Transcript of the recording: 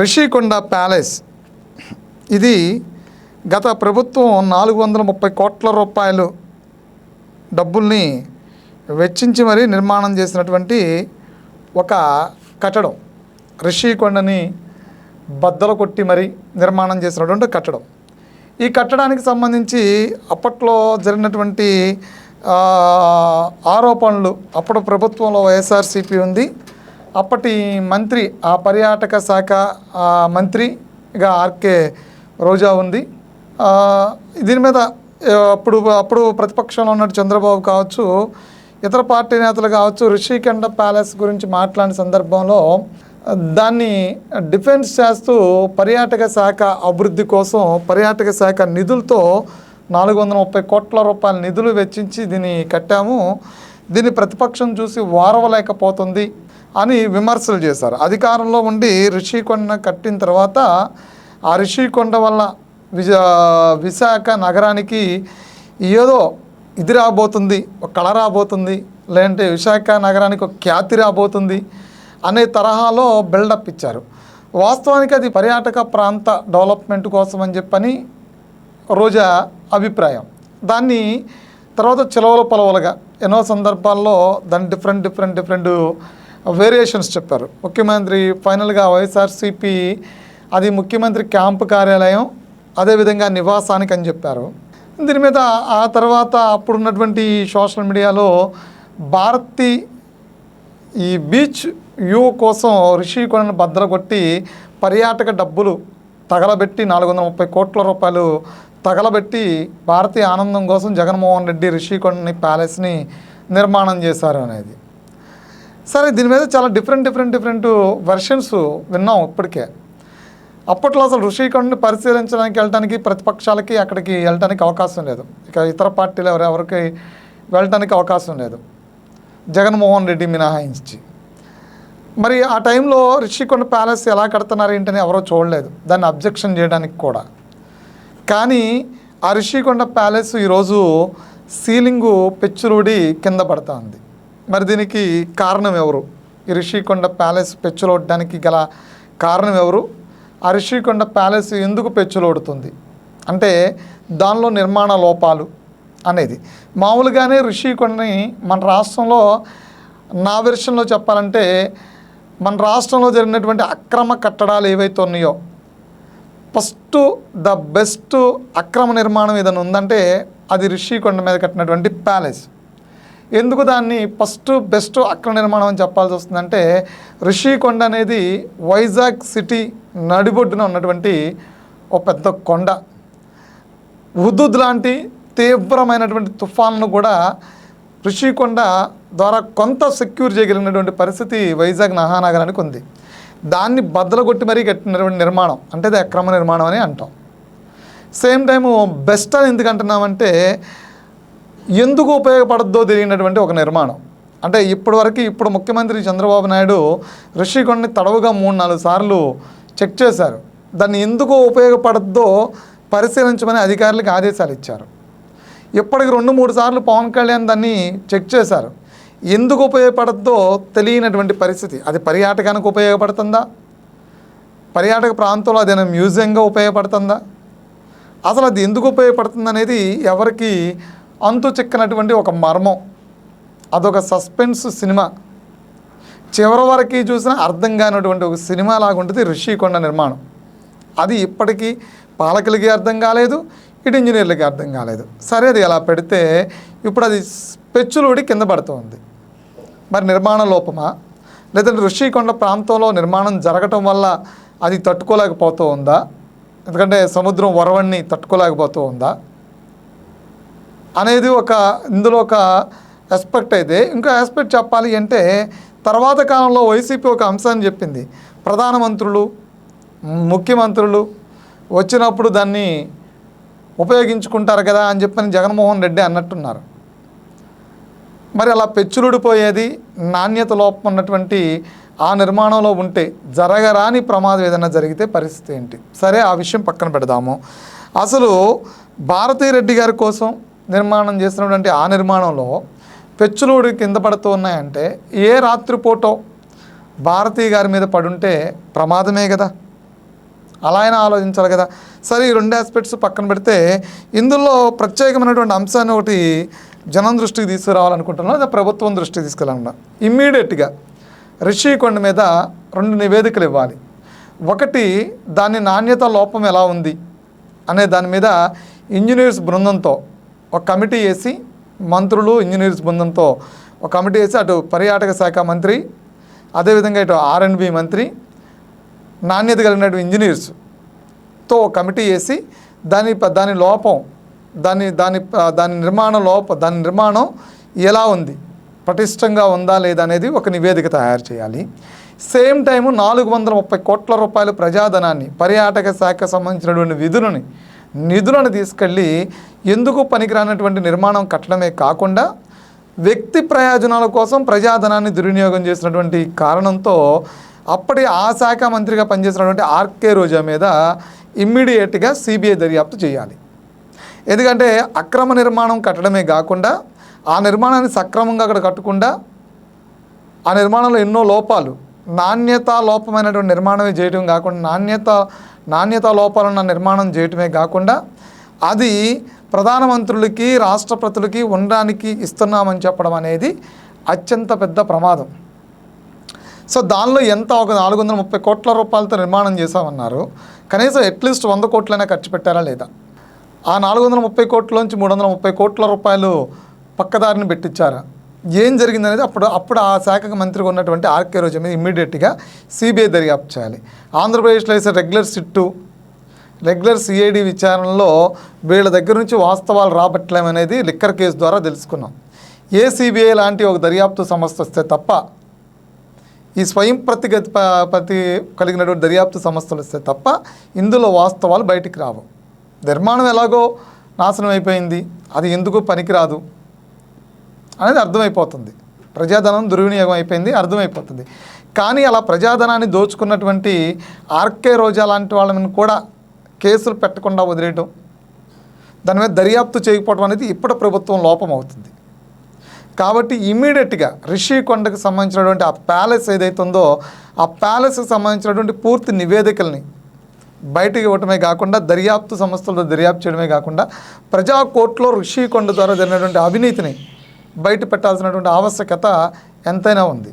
Rishikonda palace. ఇది గత ప్రభుత్వం నాలుగు వందల ముప్పై కోట్ల రూపాయలు డబ్బుల్ని వెచ్చించి మరీ నిర్మాణం చేసినటువంటి ఒక కట్టడం. రిషికొండని బద్దలు కొట్టి మరీ నిర్మాణం చేసినటువంటి కట్టడం. ఈ కట్టడానికి సంబంధించి అప్పట్లో జరిగినటువంటి ఆరోపణలు అప్పుడు ప్రభుత్వంలో వైఎస్ఆర్సీపీ ఉంది. అప్పటి మంత్రి ఆ పర్యాటక శాఖ మంత్రిగా ఆర్కే రోజా ఉంది. దీని మీద అప్పుడు అప్పుడు ప్రతిపక్షంలో ఉన్నట్టు చంద్రబాబు కావచ్చు ఇతర పార్టీ నేతలు కావచ్చు రిషికండ ప్యాలెస్ గురించి మాట్లాడిన సందర్భంలో దాన్ని డిఫెన్స్ చేస్తూ పర్యాటక శాఖ అభివృద్ధి కోసం పర్యాటక శాఖ నిధులతో నాలుగు వందల ముప్పై కోట్ల రూపాయల నిధులు వెచ్చించి దీన్ని కట్టాము. దీన్ని ప్రతిపక్షం చూసి వారవలేకపోతుంది. అని విమర్శలు చేశారు. అధికారంలో ఉండి రిషికొండ కట్టిన తర్వాత ఆ రిషికొండ వల్ల విజ విశాఖ నగరానికి ఏదో ఇది రాబోతుంది ఒక కళ రాబోతుంది లేదంటే విశాఖ నగరానికి ఒక ఖ్యాతి రాబోతుంది అనే తరహాలో బిల్డప్ ఇచ్చారు. వాస్తవానికి అది పర్యాటక ప్రాంత డెవలప్మెంట్ కోసం అని చెప్పని రోజా అభిప్రాయం. దాన్ని తర్వాత చిలవల పొలవలుగా ఎన్నో సందర్భాల్లో దాన్ని డిఫరెంట్ డిఫరెంట్ డిఫరెంట్ వేరియేషన్స్ చెప్పారు. ముఖ్యమంత్రి ఫైనల్గా వైఎస్ఆర్సీపీ అది ముఖ్యమంత్రి క్యాంపు కార్యాలయం అదేవిధంగా నివాసానికి అని చెప్పారు. దీని మీద ఆ తర్వాత అప్పుడున్నటువంటి సోషల్ మీడియాలో భారతి ఈ బీచ్ వ్యూ కోసం రిషికొండను భద్రగొట్టి పర్యాటక డబ్బులు తగలబెట్టి నాలుగు వందల ముప్పై కోట్ల రూపాయలు తగలబెట్టి భారతీయ ఆనందం కోసం జగన్మోహన్ రెడ్డి రిషికొండని ప్యాలెస్ని నిర్మాణం చేశారు అనేది. సరే దీని మీద చాలా డిఫరెంట్ డిఫరెంట్ డిఫరెంట్ వెర్షన్స్ విన్నాం ఇప్పటికే. అప్పట్లో అసలు ఋషికొండని పరిశీలించడానికి వెళ్ళడానికి ప్రతిపక్షాలకి అక్కడికి వెళ్ళడానికి అవకాశం లేదు. ఇక ఇతర పార్టీలు ఎవరు ఎవరికి వెళ్ళడానికి అవకాశం లేదు. జగన్మోహన్ రెడ్డి మినహాయించి. మరి ఆ టైంలో రిషికొండ ప్యాలెస్ ఎలా కడుతున్నారు ఏంటని ఎవరో చూడలేదు. దాన్ని అబ్జెక్షన్ చేయడానికి కూడా. కానీ ఆ రిషికొండ ప్యాలెస్ ఈరోజు సీలింగు పెచ్చురుడి కింద పడతా ఉంది మరి దీనికి కారణం ఎవరు? ఈ రిషికొండ ప్యాలెస్ పెచ్చులోడడానికి గల కారణం ఎవరు? ఆ రిషికొండ ప్యాలెస్ ఎందుకు పెచ్చులోడుతుంది? అంటే దానిలో నిర్మాణ లోపాలు అనేది. మామూలుగానే రిషికొండని మన రాష్ట్రంలో నా వెర్షన్లో చెప్పాలంటే మన రాష్ట్రంలో జరిగినటువంటి అక్రమ కట్టడాలు ఏవైతే ఉన్నాయో ఫస్ట్ ద బెస్ట్ అక్రమ నిర్మాణం ఏదైనా ఉందంటే అది రిషికొండ మీద కట్టినటువంటి ప్యాలెస్. ఎందుకు దాన్ని ఫస్ట్ బెస్ట్ అక్రమ నిర్మాణం అని చెప్పాల్సి వస్తుందంటే రిషికొండ అనేది వైజాగ్ సిటీ నడిబొడ్డున ఉన్నటువంటి ఒక పెద్ద కొండ. హుద్దుద్ లాంటి తీవ్రమైనటువంటి తుఫాన్ను కూడా ఋషికొండ ద్వారా కొంత సెక్యూర్ చేయగలిగినటువంటి పరిస్థితి వైజాగ్ మహానగరానికి ఉంది. దాన్ని బద్దలగొట్టి మరీ కట్టినటువంటి నిర్మాణం అంటే అది అక్రమ నిర్మాణం అని అంటాం. సేమ్ టైము బెస్ట్ అని ఎందుకంటున్నామంటే ఎందుకు ఉపయోగపడద్దో తెలియనటువంటి ఒక నిర్మాణం. అంటే ఇప్పటివరకు ఇప్పుడు ముఖ్యమంత్రి చంద్రబాబు నాయుడు ఋషికొండని తడవుగా మూడు నాలుగు సార్లు చెక్ చేశారు. దాన్ని ఎందుకు ఉపయోగపడద్దో పరిశీలించమని అధికారులకు ఆదేశాలు ఇచ్చారు. ఇప్పటికి రెండు మూడు సార్లు పవన్ కళ్యాణ్ దాన్ని చెక్ చేశారు. ఎందుకు ఉపయోగపడద్దో తెలియనటువంటి పరిస్థితి. అది పర్యాటకానికి ఉపయోగపడుతుందా? పర్యాటక ప్రాంతంలో అదేనా మ్యూజియంగా ఉపయోగపడుతుందా? అసలు అది ఎందుకు ఉపయోగపడుతుంది అనేది ఎవరికి అంతు చిక్కనటువంటి ఒక మర్మం. అదొక సస్పెన్స్ సినిమా. చివరి వరకు చూసినా అర్థం కానటువంటి ఒక సినిమా లాగా ఉంటుంది రిషికొండ నిర్మాణం. అది ఇప్పటికీ పాలకులకి అర్థం కాలేదు ఇటు ఇంజనీర్లకి అర్థం కాలేదు. సరే అది అలా పెడితే ఇప్పుడు అది పెచ్చులుడి కింద పడుతుంది. మరి నిర్మాణ లోపమా? లేదంటే ఋషికొండ ప్రాంతంలో నిర్మాణం జరగటం వల్ల అది తట్టుకోలేకపోతూ ఉందా ఎందుకంటే సముద్రం వరవణ్ణి తట్టుకోలేకపోతూ ఉందా అనేది ఒక ఇందులో ఒక ఆస్పెక్ట్ అయితే. ఇంకో ఆస్పెక్ట్ చెప్పాలి అంటే తర్వాత కాలంలో వైసీపీ ఒక అంశాన్ని చెప్పింది. ప్రధానమంత్రులు ముఖ్యమంత్రులు వచ్చినప్పుడు దాన్ని ఉపయోగించుకుంటారు కదా అని చెప్పని జగన్మోహన్ రెడ్డి అన్నట్టున్నారు. మరి అలా పెచ్చులుడిపోయేది నాణ్యత లోపం ఉన్నటువంటి ఆ నిర్మాణంలో ఉంటే జరగరాని ప్రమాదం ఏదైనా జరిగితే పరిస్థితి ఏంటి? సరే ఆ విషయం పక్కన పెడదాము. అసలు భారతీ రెడ్డి గారి కోసం నిర్మాణం చేసినటువంటి ఆ నిర్మాణంలో పెచ్చులోడు కింద పడుతూ ఉన్నాయంటే ఏ రాత్రిపూటో భారతీయ గారి మీద పడుంటే ప్రమాదమే కదా అలా అయినా ఆలోచించాలి కదా సరే ఈ రెండు ఆస్పెక్ట్స్ పక్కన పెడితే ఇందులో ప్రత్యేకమైనటువంటి అంశాన్ని ఒకటి జనం దృష్టికి తీసుకురావాలనుకుంటున్నాం లేదా ప్రభుత్వం దృష్టికి తీసుకెళ్ళాలన్నా ఇమ్మీడియట్గా రిషికొండ మీద రెండు నివేదికలు ఇవ్వాలి. ఒకటి దాని నాణ్యత లోపం ఎలా ఉంది? అనే దాని మీద ఇంజనీర్స్ బృందంతో ఒక కమిటీ వేసి మంత్రులు ఇంజనీర్స్ బృందంతో ఒక కమిటీ వేసి అటు పర్యాటక శాఖ మంత్రి అదేవిధంగా ఇటు ఆర్ఎండ్బి మంత్రి నాణ్యత కలిగినటువంటి ఇంజనీర్స్తో ఒక కమిటీ వేసి దాని దాని లోపం దాని దాని దాని నిర్మాణం లోప దాని నిర్మాణం ఎలా ఉంది పటిష్టంగా ఉందా లేదా అనేది ఒక నివేదిక తయారు చేయాలి. సేమ్ టైము నాలుగు వందల ముప్పై కోట్ల రూపాయల ప్రజాధనాన్ని పర్యాటక శాఖకు సంబంధించినటువంటి విధులని నిధులను తీసుకెళ్ళి ఎందుకు పనికిరానటువంటి నిర్మాణం కట్టడమే కాకుండా వ్యక్తి ప్రయోజనాల కోసం ప్రజాధనాన్ని దుర్వినియోగం చేసినటువంటి కారణంతో అప్పటి ఆ శాఖ మంత్రిగా పనిచేసినటువంటి ఆర్కే రోజా మీద ఇమ్మీడియట్గా సిబిఐ దర్యాప్తు చేయాలి. ఎందుకంటే అక్రమ నిర్మాణం కట్టడమే కాకుండా ఆ నిర్మాణాన్ని సక్రమంగా అక్కడ కట్టకుండా ఆ నిర్మాణంలో ఎన్నో లోపాలు నాణ్యత లోపమైనటువంటి నిర్మాణమే చేయడం కాకుండా నాణ్యత నాణ్యత లోపాలన్న నిర్మాణం చేయటమే కాకుండా అది ప్రధానమంత్రులకి రాష్ట్రపతులకి ఉండడానికి ఇస్తున్నామని చెప్పడం అనేది అత్యంత పెద్ద ప్రమాదం. సో దానిలో ఎంత ఒక నాలుగు వందల ముప్పై కోట్ల రూపాయలతో నిర్మాణం చేశామన్నారు. కనీసం అట్లీస్ట్ వంద కోట్లైనా ఖర్చు పెట్టారా లేదా? ఆ నాలుగు వందల ముప్పై కోట్లలోంచి మూడు వందల ముప్పై కోట్ల రూపాయలు పక్కదారిని పెట్టించారా? ఏం జరిగిందనేది అప్పుడు అప్పుడు ఆ శాఖకు మంత్రిగా ఉన్నటువంటి ఆర్కే రోజు మీద ఇమ్మీడియట్గా సిబిఐ దర్యాప్తు చేయాలి. ఆంధ్రప్రదేశ్లో వేసే రెగ్యులర్ సిట్టు రెగ్యులర్ సిఐడి విచారణలో వీళ్ళ దగ్గర నుంచి వాస్తవాలు రాబట్టలేమనేది లిక్కర్ కేసు ద్వారా తెలుసుకున్నాం. ఏ సిబిఐ లాంటి ఒక దర్యాప్తు సంస్థ వస్తే తప్ప ఈ స్వయం ప్రతిగతి ప్రతి కలిగినటువంటి దర్యాప్తు సంస్థలు వస్తే తప్ప ఇందులో వాస్తవాలు బయటికి రావు. నిర్మాణం ఎలాగో నాశనం అయిపోయింది. అది ఎందుకు పనికిరాదు? అనేది అర్థమైపోతుంది. ప్రజాధనం దుర్వినియోగం అయిపోయింది అర్థమైపోతుంది. కానీ అలా ప్రజాధనాన్ని దోచుకున్నటువంటి ఆర్కే రోజా లాంటి వాళ్ళని కూడా కేసులు పెట్టకుండా వదిలేయటం దాని మీద దర్యాప్తు చేయకపోవడం అనేది ఇప్పుడు ప్రభుత్వం లోపం అవుతుంది. కాబట్టి ఇమీడియట్గా రిషికొండకు సంబంధించినటువంటి ఆ ప్యాలెస్ ఏదైతే ఉందో ఆ ప్యాలెస్కి సంబంధించినటువంటి పూర్తి నివేదికల్ని బయటకు ఇవ్వటమే కాకుండా దర్యాప్తు సంస్థలతో దర్యాప్తు చేయడమే కాకుండా ప్రజా కోర్టులో రిషికొండ ద్వారా జరిగినటువంటి అవినీతిని బయట పెట్టాల్సినటువంటి ఆవశ్యకత ఎంతైనా ఉంది.